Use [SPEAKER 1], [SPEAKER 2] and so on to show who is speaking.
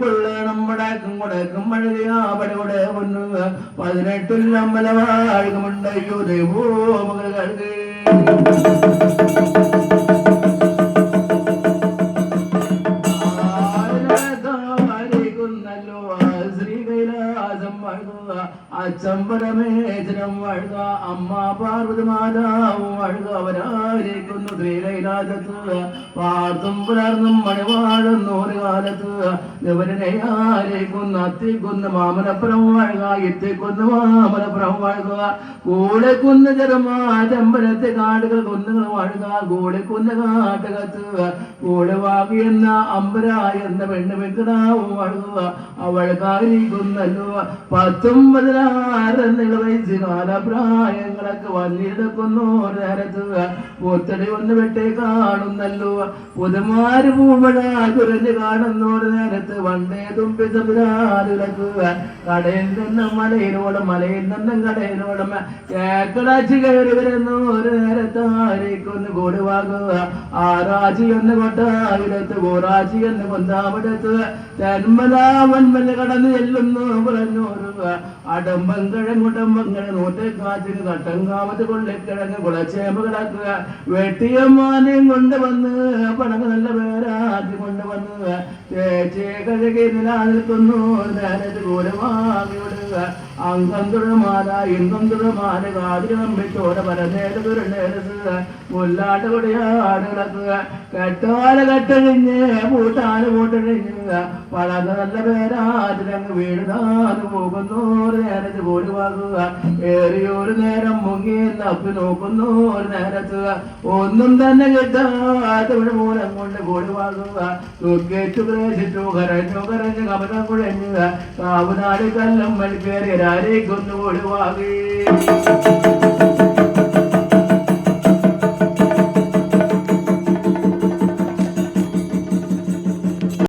[SPEAKER 1] കൊള്ളണം മുടക്കും മുടക്കും മഴയാ പടയുടെ പൊന്നു പതിനെട്ടിൽ അമ്മല വാഴുമുണ്ടയ്യോ ദൈവോ മകൾക്ക് അച്ചമ്പരമേശ്വരം അമ്മ പാർവതി മാതാവും വാഴുക അവരായിരിക്കുന്നു ശ്രീകൈലാസത്ത്. പാർത്തും പുലർന്നും മണിവാഴുന്നു. കാലത്ത് ഇവരനെയാരേക്കുന്ന അത്തിക്കുന്ന മാമലപ്പുറം വാഴുക എത്തിക്കുന്ന മാമലപ്പുറം വാഴുക. കൂടെ കുന്ന ചെറുമാറ്റമ്പലത്തെ കാടുകൾ കുന്നുകൾ വാഴുക. കൂടെ കുന്ന കാട്ടകത്ത് കൂടെ എന്ന അമ്പര എന്ന പെണ്ണ് വെക്കടാവും വാഴുക. അവൾക്കായിരിക്കുന്നല്ലോ പത്തൊമ്പതിനാറ് വയസ്സ് കാലപ്രായങ്ങളൊക്കെ വന്നിടക്കുന്നു ഒത്തടി ഒന്ന് വെട്ടേ കാണുന്നല്ലോ. പുതുമാര് പൂമഴ കുരഞ്ഞ് കാണുന്നു ഒരു നേരത്ത് വണ്ടേ തുമ്പി സംവിധാനക്ക് കടയിൽ നിന്നും മലയിലോടും മലയിൽ നിന്നും കടയിലോടും കേക്കളാച്ചി കയറി വരുന്നു ഒരു നേരത്ത് ആരേക്കൊന്ന് കൂടുവാകുക ആറാച്ചി ഒന്ന് കൊട്ടായിരത്ത് കോറാച്ചി എന്ന് കൊന്താവിടത്ത് തെന്മലാവന്മല കടന്ന് ചെല്ലുന്നു പറഞ്ഞു അടമ്പങ്കഴങ്ങുടമ്പങ്ങളെ നൂറ്റേക്കാച്ചിന് കട്ടങ്കാമത്ത് കൊള്ളിക്കിഴങ്ങ് കുളച്ചേമ്പകളാക്കുക വെട്ടിയമ്മാനെയും കൊണ്ടുവന്ന് പണങ്ങ് നല്ല പേരാക്കി കൊണ്ടുവന്ന് ചേച്ചേ കഴുകി നിലനിൽക്കുന്നു. നേരത്ത് കൂലമാകി വിടുക. അംഗം തുഴമാല ഇങ്കം തുഴമാല കാതിരി നമ്പിച്ചോര പരനേര് തുരണ്ടേരത്ത് മുല്ലാട്ട് കൊടിയാട് കിടക്കുക കെട്ടോല കെട്ടഴിഞ്ഞ് പൂട്ടാൽ പൂട്ടഴിഞ്ഞ് പഴക നല്ല പേരാതിരങ്ങ് വീടുതാന് പോകുന്നു ഒരു നേരത്ത് വാങ്ങുക ഏറിയൊരു നേരം മുങ്ങി നപ്പി നോക്കുന്നു ഒരു നേരത്ത് ഒന്നും തന്നെ കിട്ടാത്തവിടെ മൂലം കൊണ്ട് വാങ്ങുക തുക്കേറ്റു പ്രേശിച്ചു കരഞ്ഞു കരഞ്ഞു കമലം കുഴഞ്ഞുക കാവുനാട് കല്ലം മൽക്കേറി रे गुण ओढ़वावे।